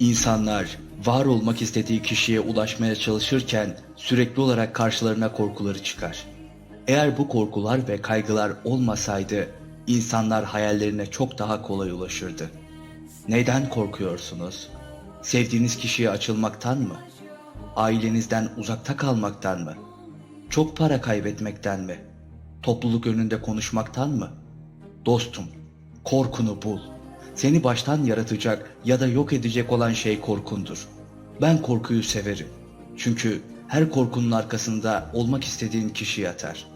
İnsanlar var olmak istediği kişiye ulaşmaya çalışırken sürekli olarak karşılarına korkuları çıkar. Eğer bu korkular ve kaygılar olmasaydı insanlar hayallerine çok daha kolay ulaşırdı. Neden korkuyorsunuz? Sevdiğiniz kişiye açılmaktan mı? Ailenizden uzakta kalmaktan mı? Çok para kaybetmekten mi? Topluluk önünde konuşmaktan mı? Dostum, korkunu bul. Seni baştan yaratacak ya da yok edecek olan şey korkundur. Ben korkuyu severim. Çünkü her korkunun arkasında olmak istediğin kişi yatar.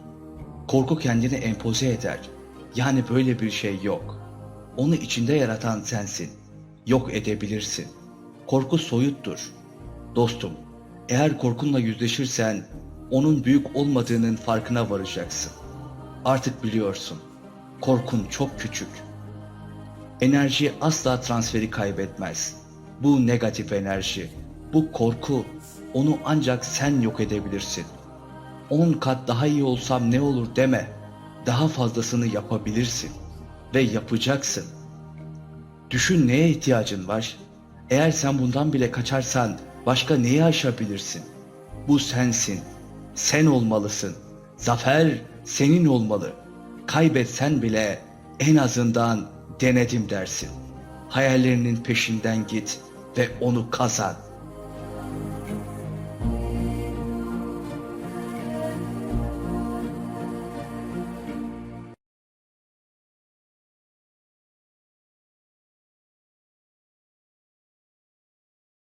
Korku kendini empoze eder. Yani böyle bir şey yok. Onu içinde yaratan sensin. Yok edebilirsin. Korku soyuttur. Dostum, eğer korkunla yüzleşirsen onun büyük olmadığının farkına varacaksın. Artık biliyorsun. Korkun çok küçük. Enerji asla transferi kaybetmez. Bu negatif enerji, bu korku, onu ancak sen yok edebilirsin. 10 kat daha iyi olsam ne olur deme. Daha fazlasını yapabilirsin ve yapacaksın. Düşün neye ihtiyacın var? Eğer sen bundan bile kaçarsan başka neyi aşabilirsin? Bu sensin. Sen olmalısın. Zafer senin olmalı. Kaybetsen bile en azından denedim dersin. Hayallerinin peşinden git ve onu kazan.